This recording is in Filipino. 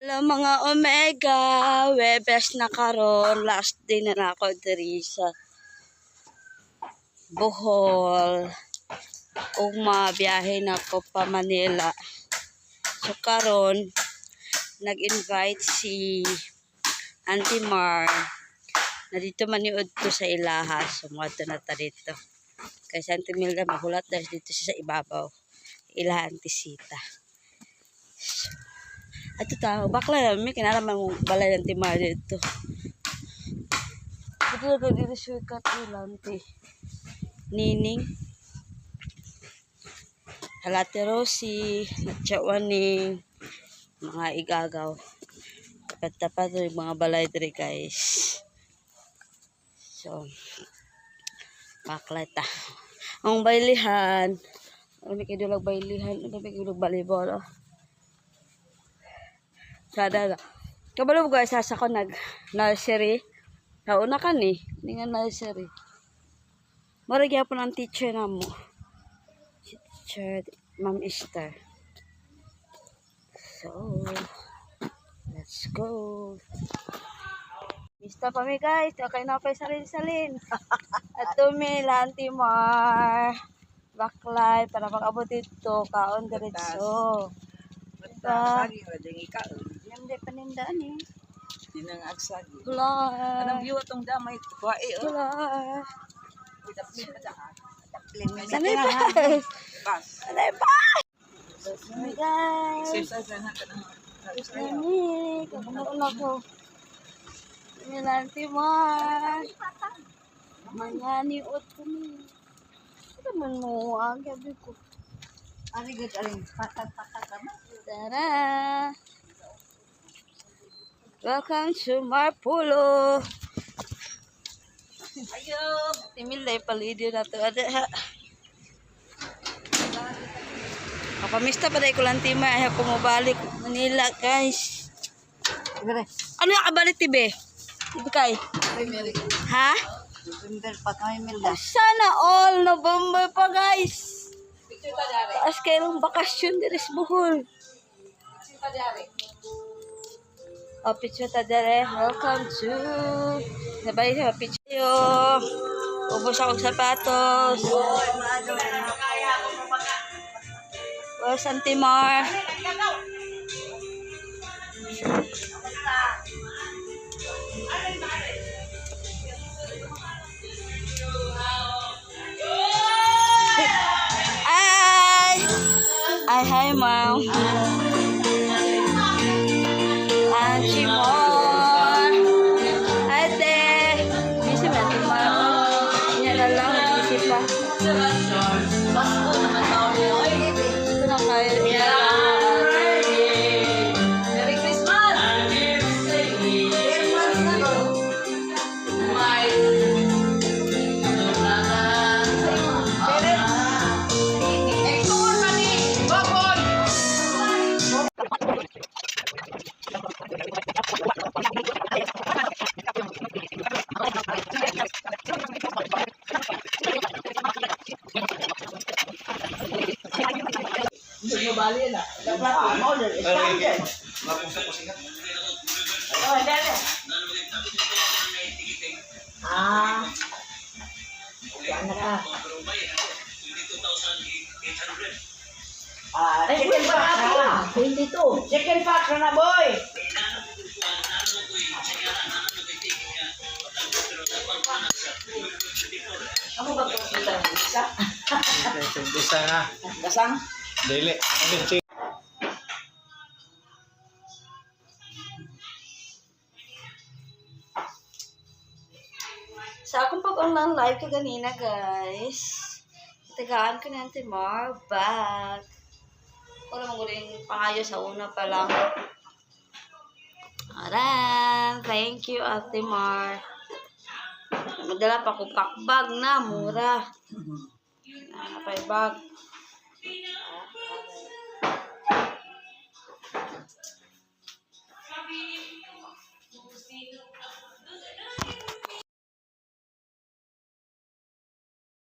Hello mga Omega, Webes na karon, last day na ako diri sa Bohol. Ug mabiyahe na ko pa Manila. So karon nag-invite si Auntie Mar na dito maniud to sa ilaha. So mga na ta dito. Kay si Auntie Milda mahulat dahil dito siya sa ibabaw. Ilaha Auntie Sita. Ato tao, bakla may kinalaman mo balay ng timar dito. Dito na dito siya katulanti. Nining. Halate Rosi, Natsawaning, mga igagaw. Tapat-tapat mga balay diri guys. So, bakla ta. Ang baylihan, ano may kidulag baylihan, ano may kidulag balibol, oh. Sada na. Kabalo mo guys, sa ko nag nursery. Nauna ka ni, hindi nga nursery. Mara gyapon ang teacher na mo. Si teacher, Ma'am Esther. So, let's go. Mista pa mi guys, okay na pa salin-salin. At tumi, lanti mar. Baklay, para makabot dito, kaon diretso. Basta, sagi ra ding ikaw. Hindi panindaan eh. Dinang agsagi. Wala. Anong view atong damay kuwae oh. Wala. Daplin ka daan. Ka Sanay daan. pa. Bas. Sanay pa. Sanay guys. Exercise na ka ng Nani, kakamulan ako. Nilanti mo. Mangani ot ko ni. Ano man mo ang gabi ko. Ari gud aring patat-patat mo. Tara. Welcome to Marpulo. Ayo. Timilay palidio na to. Ada ha. Kapamista pa dahil ko lang tima. Ayaw ko mabalik. Manila guys. Ano yung kabalik tibe? Primary. Ha? November pa kami milda. Sana all November pa guys. Taas kayo ng bakasyon diri sa Bohol. Picture pa dare. Oh, picture. Welcome to... Sabay sa picture yo. Ubos akong sapatos. Oh, Santimar. Ay! Anjimó. Bali na. Dapat mo na. Standard. Oh, dali. Ah. Yan na ka. Ah, chicken fox na. 22. Chicken fox na boy. Ako ba ito? Isa? Isa nga. Gasang? Dili. Sa akong pag-online live ka ganina, guys. Tagaan ko na yung Mar back. Wala mo rin pangayo sa una pa lang. Aran, thank you, Ate Mar. Madala pa ko pakbag na, mura. Na, Sabi, sino